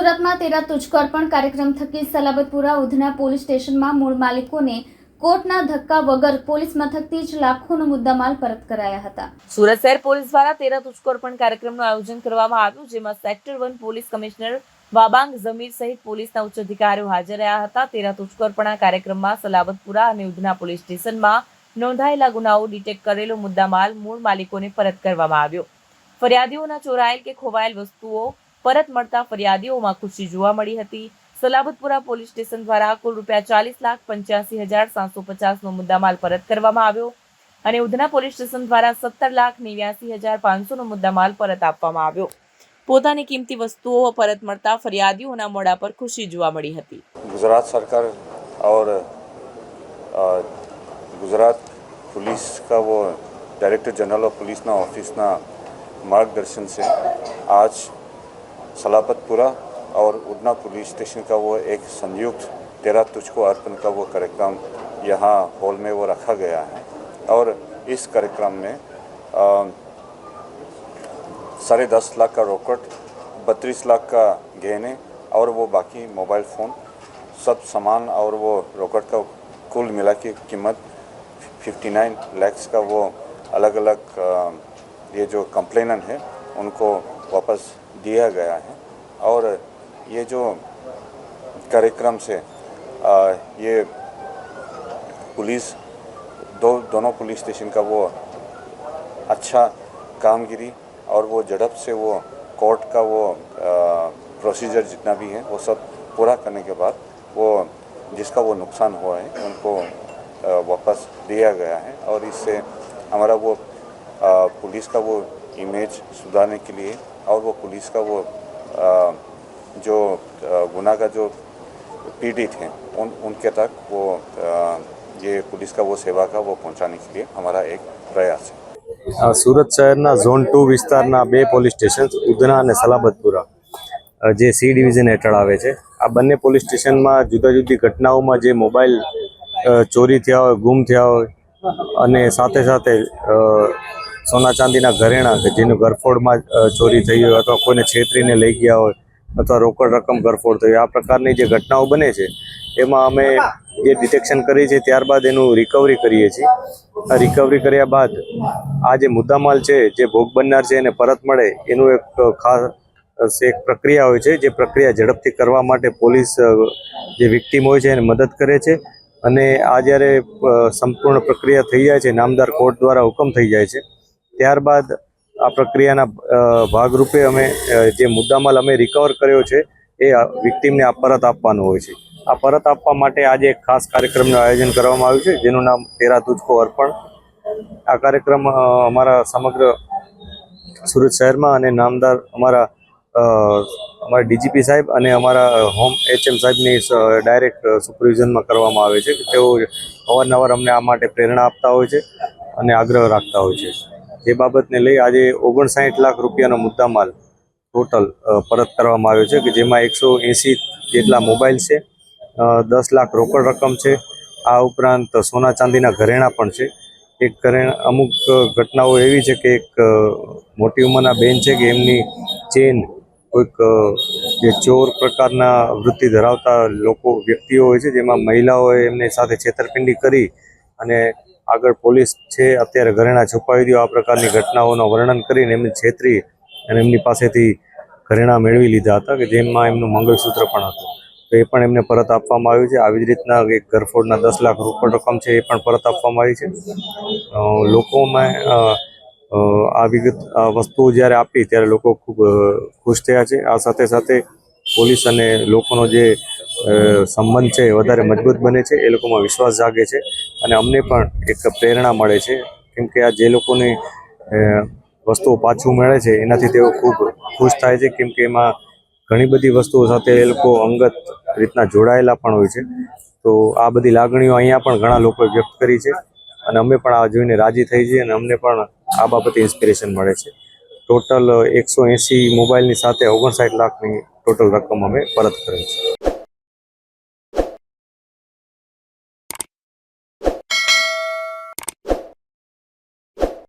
સુરતમાં તેરા તુચકર્પણ કાર્યક્રમ થકી સલાબતપુરા ઉધના પોલીસ સ્ટેશનમાં મૂળ માલિકોને કોર્ટના ધક્કા વગર પોલીસ મથકથી જ લાખોનો મુદ્દામાલ પરત કરાયા હતા. સુરત શહેર પોલીસ દ્વારા તેરા તુચકર્પણ કાર્યક્રમનું આયોજન કરવામાં આવ્યું, જેમાં sector one police commissioner Wabang Jamir સહિત પોલીસના ઉચ્ચ અધિકારીઓ હાજર રહ્યા હતા. તેરા તુચકોરપણા કાર્યક્રમમાં સલાબતપુરા અને ઉધના પોલીસ સ્ટેશનમાં નોંધાયેલા ગુનાઓ ડિટેક્ટ કરેલો મુદ્દામાલ મૂળ માલિકોને પરત કરવામાં આવ્યો. ફરિયાદીઓના ચોરાયેલ કે ખોવાયેલ વસ્તુઓ પરત મળતા ફરિયાદીઓમાં ખુશી જોવા મળી હતી. સલાબતપુરા પોલીસ સ્ટેશન દ્વારા કુલ રૂપિયા ચાલીસ લાખ પંચ્યાસી હજાર સાતસો પચાસનો મુદ્દામાલ પરત કરવામાં આવ્યો અને ઉધના પોલીસ સ્ટેશન દ્વારા સત્તર લાખ નેવ્યાસી હજાર પાંચસોનો મુદ્દામાલ પરત આપવામાં આવ્યો. પોતાની કિંમતી વસ્તુઓ પરત મળતા ફરિયાદીઓના મોડા પર ખુશી જોવા મળી હતી. ગુજરાત સરકાર ઓર ગુજરાત પોલીસ का वो डायरेक्टर जनरल ऑफ पुलिस ना ऑफिस ना मार्गदर्शन सलापतपुरा और उड़ना पुलिस स्टेशन का वो एक संयुक्त तेरा तुझको अर्पण का वो कार्यक्रम यहाँ हॉल में वो रखा गया है। और इस कार्यक्रम में साढ़े दस लाख का रोकट, बत्तीस लाख का गहने और वो बाकी मोबाइल फ़ोन, सब सामान और वो रोकट का कुल मिला के कीमत 59 लैक्स का वो अलग अलग ये जो कंप्लेनर है, उनको वापस दिया गया है। और ये जो कार्यक्रम से अ, ये पुलिस दो दोनों पुलिस स्टेशन का वो अच्छा कामगिरी और वो झड़प से वो कोर्ट का वो प्रोसीजर जितना भी है वो सब पूरा करने के बाद वो जिसका वो नुकसान हुआ है उनको अ, वापस दिया गया है। और इससे हमारा वो अ, पुलिस का वो इमेज सुधारने के लिए और वो पुलिस का वो अ, जो अ, गुनाह का जो पीड़ित हैं उन उनके तक वो अ, ये पुलिस का वो सेवा का वो पहुंचाने के लिए हमारा एक प्रयास है આ સુરત શહેરના ઝોન ટુ વિસ્તારના બે પોલીસ સ્ટેશન ઉધના અને સલાબતપુરા અ, જે સી ડિવિઝન હેઠળ આવે છે આ બંને પોલીસ સ્ટેશનમાં જુદા જુદી ઘટનાઓમાં જે મોબાઈલ અ, ચોરી થયા હોય ગુમ થયા હોય અને સાથે સાથે અ, સોના ચાંદીના ઘરેણાં કે જેનું ગરફોડમાં ચોરી થઈ હોય અથવા કોઈને છેતરીને લઈ ગયા હોય અથવા રોકડ રકમ ગરફોડ થઈ આ પ્રકારની જે ઘટનાઓ બને છે, એમાં અમે જે ડિટેક્શન કરીએ છીએ. ત્યારબાદ એનું રિકવરી કરીએ છીએ. આ રિકવરી કર્યા બાદ આ જે મુદ્દામાલ છે, જે ભોગ બનનાર છે, એને પરત મળે, એનું એક ખાસ એક પ્રક્રિયા હોય છે, જે પ્રક્રિયા ઝડપથી કરવા માટે પોલીસ જે વિક્ટીમ હોય છે, એને મદદ કરે છે. અને આ જ્યારે સંપૂર્ણ પ્રક્રિયા થઈ જાય છે, નામદાર કોર્ટ દ્વારા હુકમ થઈ જાય છે ત્યારબાદ આ પ્રક્રિયાના ભાગરૂપે અમે જે મુદ્દામાલ અમે રિકવર કર્યો છે, એ વિક્ટીમને આ પરત આપવાનું હોય છે. આ પરત આપવા માટે આજે એક ખાસ કાર્યક્રમનું આયોજન કરવામાં આવ્યું છે, જેનું નામ તેરા તુજકો અર્પણ. આ કાર્યક્રમ અમારા સમગ્ર સુરત શહેરમાં અને નામદાર અમારા અમારા ડીજીપી સાહેબ અને અમારા હોમ એચએમ સાહેબની ડાયરેક્ટ સુપરવિઝનમાં કરવામાં આવે છે તેઓ અવારનવાર અમને આ માટે પ્રેરણા આપતા હોય છે અને આગ્રહ રાખતા હોય છે. જે બાબતને લઈ આજે ઓગણસાઠ લાખ રૂપિયાનો મુદ્દામાલ ટોટલ પરત કરવામાં આવ્યો છે કે જેમાં એકસો એંસી જેટલા મોબાઈલ છે દસ લાખ રોકડ રકમ છે, આ ઉપરાંત સોના ચાંદીના ઘરેણાં પણ છે. એક ઘરેણા, અમુક ઘટનાઓ એવી છે કે એક મોટી ઉંમરના બેન છે કે એમની ચેન કોઈક જે ચોર પ્રકારના વૃત્તિ ધરાવતા લોકો, વ્યક્તિઓ હોય છે જેમાં મહિલાઓએ એમની સાથે છેતરપિંડી કરી અને આગળ પોલીસ છે, અત્યારે ઘરેણા છુપાવી દો આ પ્રકારની ઘટનાઓનું વર્ણન કરીને એમને છેતરી અને એમની પાસેથી ઘરેણાં મેળવી લીધા હતા કે જેમાં એમનું મંગળસૂત્ર પણ હતું. તો એ પણ એમને પરત આપવામાં આવ્યું છે. આવી જ રીતના એક ઘરફોડના દસ લાખ રોકડ રકમ છે, એ પણ પરત આપવામાં આવી છે. લોકોમાં આ વિગત વસ્તુઓ જ્યારે આપી, ત્યારે લોકો ખૂબ ખુશ થયા છે. આ સાથે સાથે પોલીસ અને લોકોનો જે સંબંધ છે એ વધારે મજબૂત બને છે, એ લોકોમાં વિશ્વાસ જાગે છે અને અમને પણ એક પ્રેરણા મળે છે. કેમ કે આ જે લોકોની વસ્તુઓ પાછું મળે છે, એનાથી તેઓ ખૂબ ખુશ થાય છે. કેમ કે એમાં ઘણી બધી વસ્તુઓ સાથે એ લોકો અંગત રીતના જોડાયેલા પણ હોય છે. તો આ બધી લાગણીઓ અહીંયા પણ ઘણા લોકોએ વ્યક્ત કરી છે અને અમે પણ આ જોઈને રાજી થઈ છીએ અને અમને પણ આ બાબતે ઇન્સ્પિરેશન મળે છે. ટોટલ એકસો એંસી મોબાઈલની સાથે ઓગણસાઠ લાખની ટોટલ રકમ અમે પરત કરી છે.